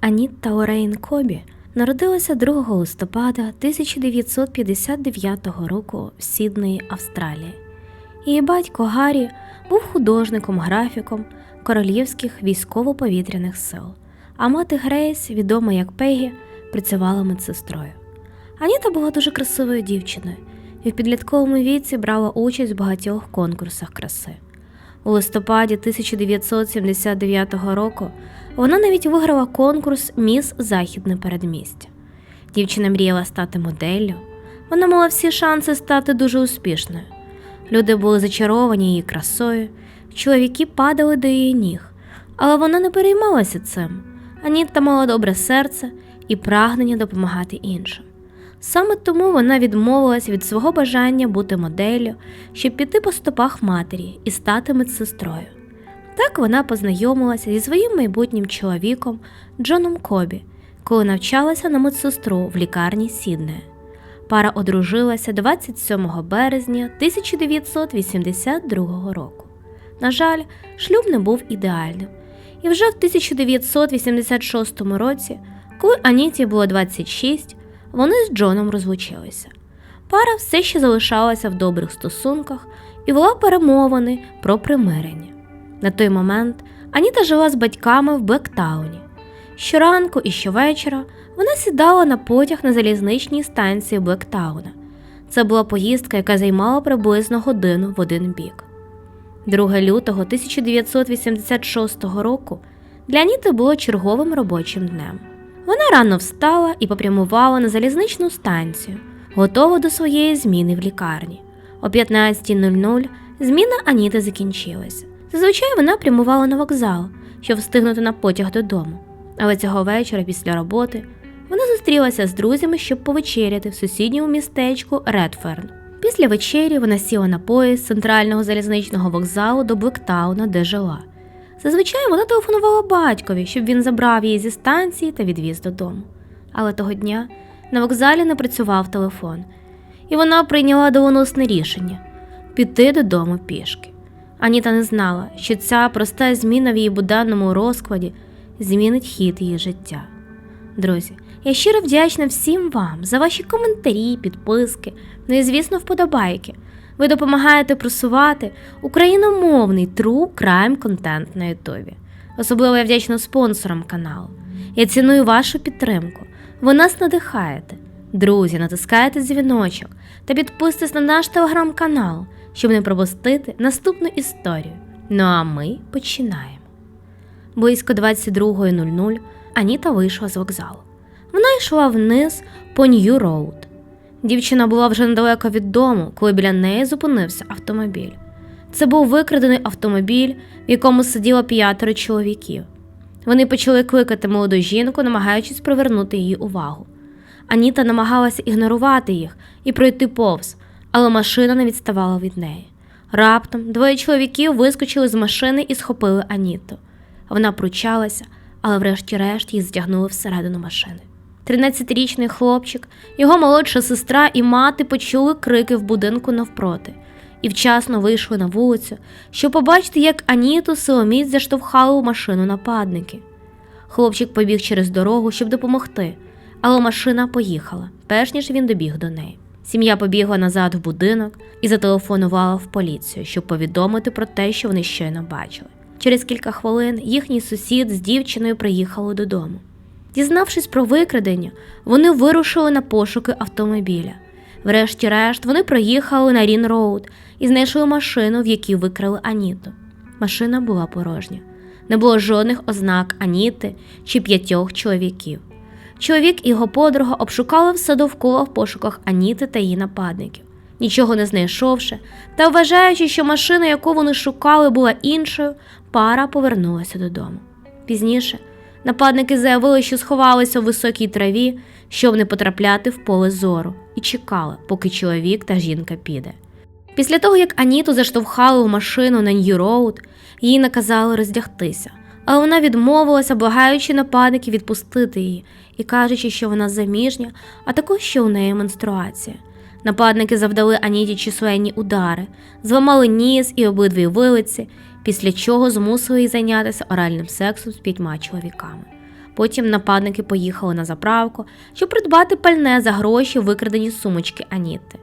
Аніта Орейн Кобі народилася 2 листопада 1959 року в Сіднеї, Австралії. Її батько Гаррі був художником-графіком королівських військово-повітряних сил, а мати Грейс, відома як Пегі, працювала медсестрою. Аніта була дуже красивою дівчиною і в підлітковому віці брала участь в багатьох конкурсах краси. У листопаді 1979 року вона навіть виграла конкурс Міс Західне передмістя. Дівчина мріяла стати моделлю. Вона мала всі шанси стати дуже успішною. Люди були зачаровані її красою, чоловіки падали до її ніг, але вона не переймалася цим. Аніта мала добре серце і прагнення допомагати іншим. Саме тому вона відмовилась від свого бажання бути моделлю, щоб піти по стопах матері і стати медсестрою. Так вона познайомилася зі своїм майбутнім чоловіком Джоном Кобі, коли навчалася на медсестру в лікарні Сіднея. Пара одружилася 27 березня 1982 року. На жаль, шлюб не був ідеальним. І вже в 1986 році, коли Аніті було 26, вони з Джоном розлучилися. Пара все ще залишалася в добрих стосунках і вела перемовини про примирення. На той момент Аніта жила з батьками в Блектауні. Щоранку і щовечора вона сідала на потяг на залізничній станції Блектауна. Це була поїздка, яка займала приблизно годину в один бік. 2 лютого 1986 року для Аніти було черговим робочим днем. Вона рано встала і попрямувала на залізничну станцію, готова до своєї зміни в лікарні. О 15.00 зміна Аніти закінчилася. Зазвичай вона прямувала на вокзал, щоб встигнути на потяг додому. Але цього вечора після роботи вона зустрілася з друзями, щоб повечеряти в сусідньому містечку Редферн. Після вечері вона сіла на поїзд центрального залізничного вокзалу до Блектауна, де жила. Зазвичай вона телефонувала батькові, щоб він забрав її зі станції та відвіз додому. Але того дня на вокзалі не працював телефон, і вона прийняла доленосне рішення піти додому пішки. Аніта не знала, що ця проста зміна в її буденному розкладі змінить хід її життя. Друзі, я щиро вдячна всім вам за ваші коментарі, підписки, ну і, звісно, вподобайки. Ви допомагаєте просувати україномовний true crime контент на Ютубі. Особливо я вдячна спонсорам каналу. Я ціную вашу підтримку. Ви нас надихаєте. Друзі, натискайте дзвіночок та підписуйтесь на наш телеграм-канал, щоб не пропустити наступну історію. Ну а ми починаємо. Близько 22.00 Аніта вийшла з вокзалу. Вона йшла вниз по Нью Роуд. Дівчина була вже недалеко від дому, коли біля неї зупинився автомобіль. Це був викрадений автомобіль, в якому сиділо п'ятеро чоловіків. Вони почали кликати молоду жінку, намагаючись привернути її увагу. Аніта намагалася ігнорувати їх і пройти повз, але машина не відставала від неї. Раптом двоє чоловіків вискочили з машини і схопили Аніту. Вона пручалася, але врешті-решт її стягнули всередину машини. 13-річний хлопчик, його молодша сестра і мати почули крики в будинку навпроти і вчасно вийшли на вулицю, щоб побачити, як Аніту силоміць заштовхали у машину нападники. Хлопчик побіг через дорогу, щоб допомогти, але машина поїхала, перш ніж він добіг до неї. Сім'я побігла назад в будинок і зателефонувала в поліцію, щоб повідомити про те, що вони щойно бачили. Через кілька хвилин їхній сусід з дівчиною приїхали додому. Дізнавшись про викрадення, вони вирушили на пошуки автомобіля. Врешті-решт вони проїхали на Рін Роуд і знайшли машину, в якій викрали Аніту. Машина була порожня. Не було жодних ознак Аніти чи п'ятьох чоловіків. Чоловік і його подруга обшукали все довкола в пошуках Аніти та її нападників. Нічого не знайшовши, та вважаючи, що машина, яку вони шукали, була іншою, пара повернулася додому. Пізніше нападники заявили, що сховалися у високій траві, щоб не потрапляти в поле зору, і чекали, поки чоловік та жінка піде. Після того, як Аніту заштовхали у машину на Нью-Роуд, їй наказали роздягтися, але вона відмовилася, благаючи нападників відпустити її і кажучи, що вона заміжня, а також що у неї менструація. Нападники завдали Аніті численні удари, зламали ніс і обидві вилиці, після чого змусили її зайнятися оральним сексом з п'ятьма чоловіками. Потім нападники поїхали на заправку, щоб придбати пальне за гроші викрадені сумочки Аніти.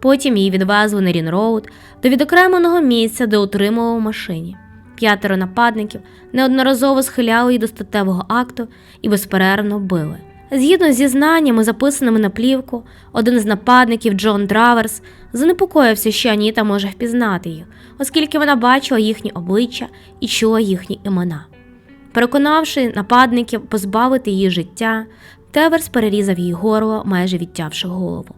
Потім її відвезли на Рін-Роуд до відокремленого місця, де утримували в машині. П'ятеро нападників неодноразово схиляли її до статевого акту і безперервно били. Згідно з зізнаннями, записаними на плівку, один з нападників Джон Траверс занепокоївся, що Аніта може впізнати їх, оскільки вона бачила їхні обличчя і чула їхні імена. Переконавши нападників позбавити її життя, Теверс перерізав їй горло, майже відтявши голову.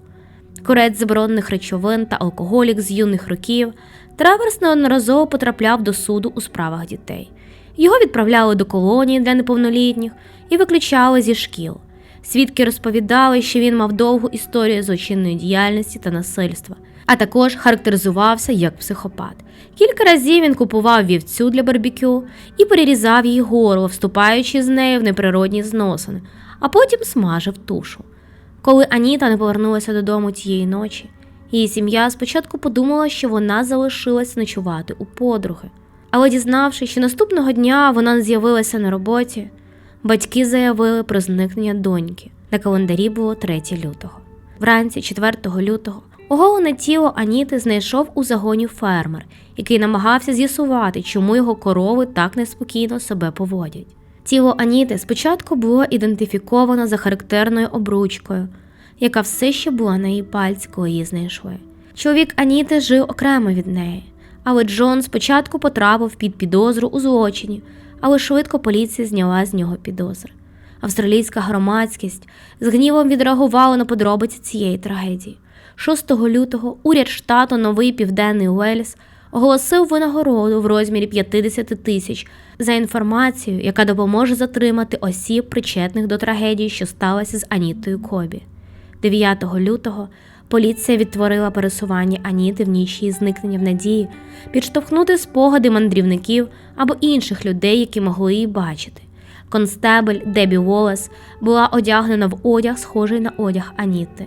Курець заборонених речовин та алкоголік з юних років, Траверс неодноразово потрапляв до суду у справах дітей. Його відправляли до колонії для неповнолітніх і виключали зі шкіл. Свідки розповідали, що він мав довгу історію злочинної діяльності та насильства, а також характеризувався як психопат. Кілька разів він купував вівцю для барбекю і перерізав їй горло, вступаючи з нею в неприродні зносини, а потім смажив тушу. Коли Аніта не повернулася додому тієї ночі, її сім'я спочатку подумала, що вона залишилась ночувати у подруги. Але дізнавшись, що наступного дня вона не з'явилася на роботі, батьки заявили про зникнення доньки. На календарі було 3 лютого. Вранці 4 лютого оголене тіло Аніти знайшов у загоні фермер, який намагався з'ясувати, чому його корови так неспокійно себе поводять. Тіло Аніти спочатку було ідентифіковано за характерною обручкою, яка все ще була на її пальці, коли її знайшли. Чоловік Аніти жив окремо від неї, але Джон спочатку потрапив під підозру у злочині, але швидко поліція зняла з нього підозри. Австралійська громадськість з гнівом відреагувала на подробиці цієї трагедії. 6 лютого уряд штату Новий Південний Уельс оголосив винагороду в розмірі 50 тисяч за інформацію, яка допоможе затримати осіб, причетних до трагедії, що сталася з Анітою Кобі. 9 лютого поліція відтворила пересування Аніти в ніч зникнення в надії підштовхнути спогади мандрівників або інших людей, які могли її бачити. Констебель Дебі Волес була одягнена в одяг, схожий на одяг Аніти.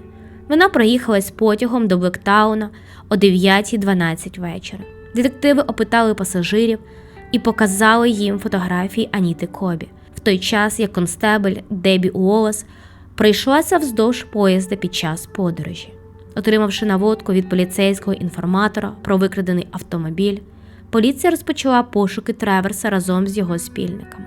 Вона проїхалась потягом до Блектауна о 9.12 вечора. Детективи опитали пасажирів і показали їм фотографії Аніти Кобі, в той час як констебель Дебі Уоллес пройшлася вздовж поїзда під час подорожі. Отримавши наводку від поліцейського інформатора про викрадений автомобіль, поліція розпочала пошуки Треверса разом з його спільниками.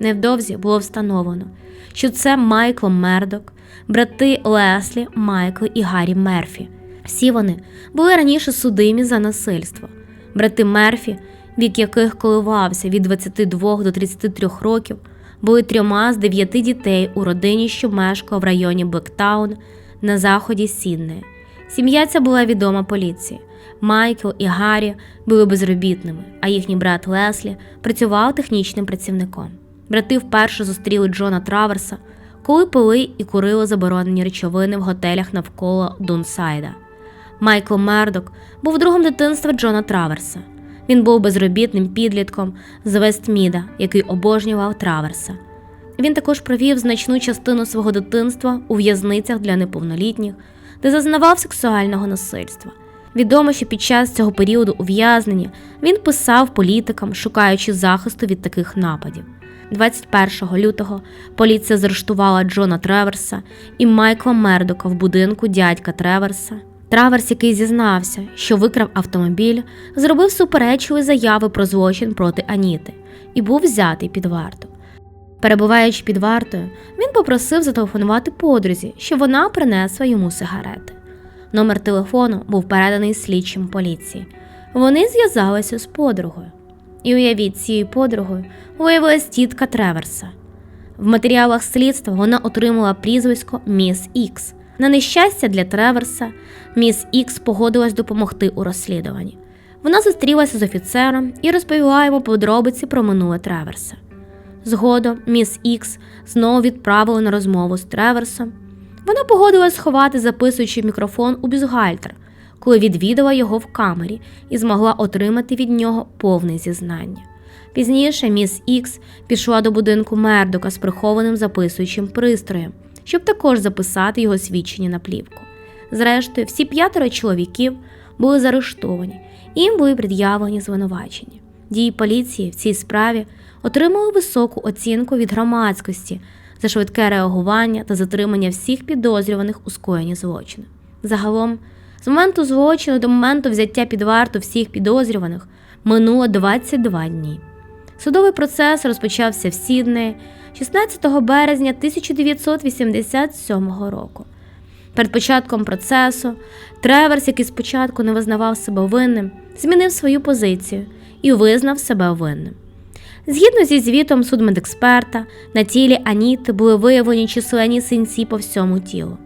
Невдовзі було встановлено, що це Майкл Мердок, брати Леслі, Майкл і Гаррі Мерфі. Всі вони були раніше судимі за насильство. Брати Мерфі, вік яких коливався від 22 до 33 років, були трьома з дев'яти дітей у родині, що мешкала в районі Блектаун на заході Сіднея. Сім'я ця була відома поліції. Майкл і Гаррі були безробітними, а їхній брат Леслі працював технічним працівником. Брати вперше зустріли Джона Траверса, коли пили і курили заборонені речовини в готелях навколо Дунсайда. Майкл Мердок був другом дитинства Джона Траверса. Він був безробітним підлітком з Вестміда, який обожнював Траверса. Він також провів значну частину свого дитинства у в'язницях для неповнолітніх, де зазнавав сексуального насильства. Відомо, що під час цього періоду ув'язнення він писав політикам, шукаючи захисту від таких нападів. 21 лютого поліція заарештувала Джона Треверса і Майкла Мердока в будинку дядька Треверса. Траверс, який зізнався, що викрав автомобіль, зробив суперечливі заяви про злочин проти Аніти і був взятий під варту. Перебуваючи під вартою, він попросив зателефонувати подрузі, щоб вона принесла йому сигарети. Номер телефону був переданий слідчим поліції. Вони зв'язалися з подругою. І уявіть, цією подругою виявилась тітка Треверса. В матеріалах слідства вона отримала прізвисько Міс Ікс. На нещастя для Треверса, міс Ікс погодилась допомогти у розслідуванні. Вона зустрілася з офіцером і розповіла йому подробиці про минуле Треверса. Згодом міс Ікс знову відправила на розмову з Треверсом. Вона погодилась сховати записуючий мікрофон у бюстгальтер, коли відвідала його в камері і змогла отримати від нього повне зізнання. Пізніше міс Ікс пішла до будинку Мердока з прихованим записуючим пристроєм, щоб також записати його свідчення на плівку. Зрештою, всі п'ятеро чоловіків були заарештовані і їм були пред'явлені звинувачення. Дії поліції в цій справі отримали високу оцінку від громадськості за швидке реагування та затримання всіх підозрюваних у скоєнні злочину. Загалом, з моменту злочину до моменту взяття під варту всіх підозрюваних минуло 22 дні. Судовий процес розпочався в Сіднеї 16 березня 1987 року. Перед початком процесу Треверс, який спочатку не визнавав себе винним, змінив свою позицію і визнав себе винним. Згідно зі звітом судмедексперта, на тілі Аніти були виявлені численні синці по всьому тілу.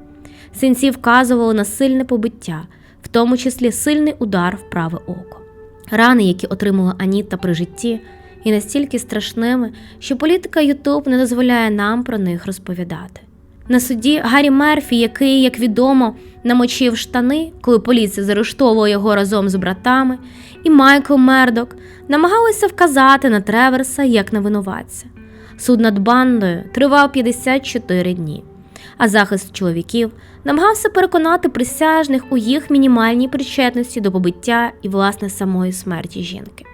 Синці вказували на сильне побиття, в тому числі сильний удар в праве око. Рани, які отримала Аніта при житті, є настільки страшними, що політика Ютуб не дозволяє нам про них розповідати. На суді Гаррі Мерфі, який, як відомо, намочив штани, коли поліція заарештовувала його разом з братами, і Майкл Мердок намагалися вказати на Треверса як на винуватця. Суд над бандою тривав 54 дні, а захист чоловіків намагався переконати присяжних у їх мінімальній причетності до побиття і власне самої смерті жінки.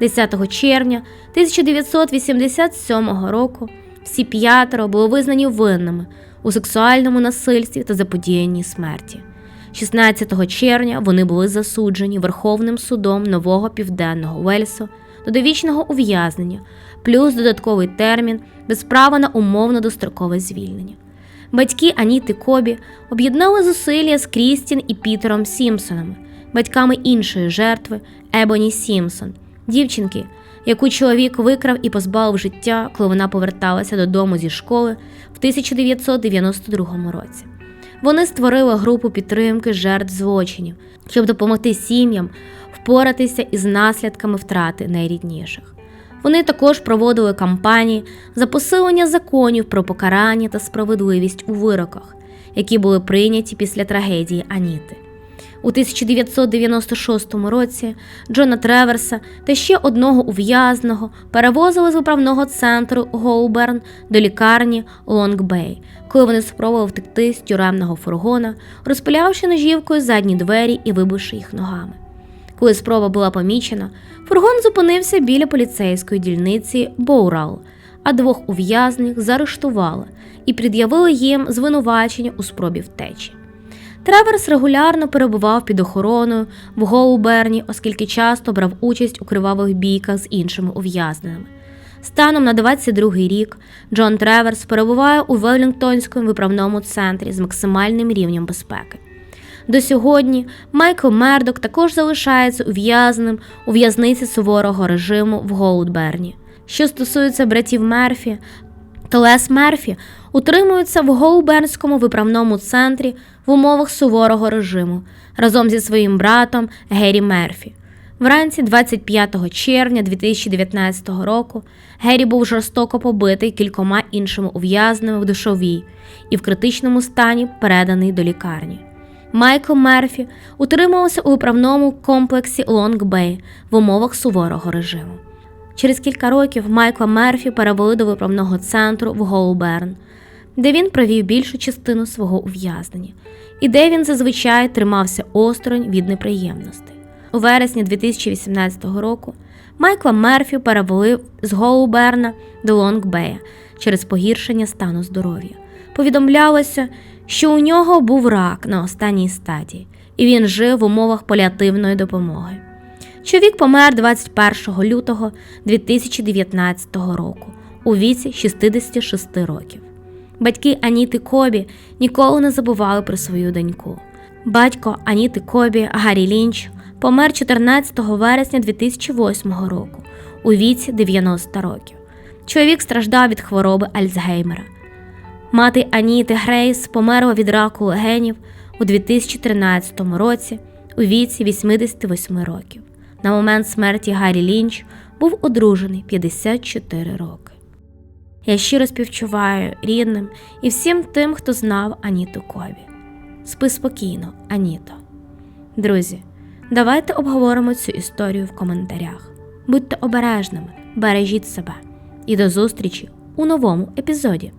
10 червня 1987 року всі п'ятеро були визнані винними у сексуальному насильстві та заподіянні смерті. 16 червня вони були засуджені Верховним судом нового південного Вельсу до довічного ув'язнення, плюс додатковий термін без права на умовно дострокове звільнення. Батьки Аніти Кобі об'єднали зусилля з Крістін і Пітером Сімпсонами, батьками іншої жертви Ебоні Сімпсон, дівчинки, яку чоловік викрав і позбавив життя, коли вона поверталася додому зі школи в 1992 році. Вони створили групу підтримки жертв злочинів, щоб допомогти сім'ям впоратися із наслідками втрати найрідніших. Вони також проводили кампанії за посилення законів про покарання та справедливість у вироках, які були прийняті після трагедії Аніти. У 1996 році Джона Треверса та ще одного ув'язного перевозили з виправного центру Голберн до лікарні Лонг-Бей, коли вони спробували втекти з тюремного фургона, розпилявши ножівкою задні двері і вибивши їх ногами. Коли спроба була помічена, фургон зупинився біля поліцейської дільниці Боурал, а двох ув'язних заарештували і пред'явили їм звинувачення у спробі втечі. Треверс регулярно перебував під охороною в Гоуберні, оскільки часто брав участь у кривавих бійках з іншими ув'язненими. Станом на 22-й рік Джон Треверс перебуває у Велінгтонському виправному центрі з максимальним рівнем безпеки. До сьогодні Майкл Мердок також залишається ув'язненим у в'язниці суворого режиму в Голдберні. Що стосується братів Мерфі, то Лес Мерфі утримується в Голбернському виправному центрі в умовах суворого режиму разом зі своїм братом Геррі Мерфі. Вранці 25 червня 2019 року Геррі був жорстоко побитий кількома іншими ув'язненими в душовій і в критичному стані переданий до лікарні. Майкл Мерфі утримувався у управному комплексі Лонг-Бей в умовах суворого режиму. Через кілька років Майкла Мерфі перевели до виправного центру в Голберн, де він провів більшу частину свого ув'язнення, і де він зазвичай тримався осторонь від неприємностей. У вересні 2018 року Майкла Мерфі перевели з Голуберна до Лонг-Бея через погіршення стану здоров'я. Повідомлялося, що у нього був рак на останній стадії, і він жив в умовах паліативної допомоги. Чоловік помер 21 лютого 2019 року у віці 66 років. Батьки Аніти Кобі ніколи не забували про свою доньку. Батько Аніти Кобі Гаррі Лінч помер 14 вересня 2008 року у віці 90 років. Чоловік страждав від хвороби Альцгеймера. Мати Аніти Грейс померла від раку легенів у 2013 році у віці 88 років. На момент смерті Гаррі Лінч був одружений 54 роки. Я щиро співчуваю рідним і всім тим, хто знав Аніту Кові. Спи спокійно, Аніто. Друзі, давайте обговоримо цю історію в коментарях. Будьте обережними, бережіть себе і до зустрічі у новому епізоді.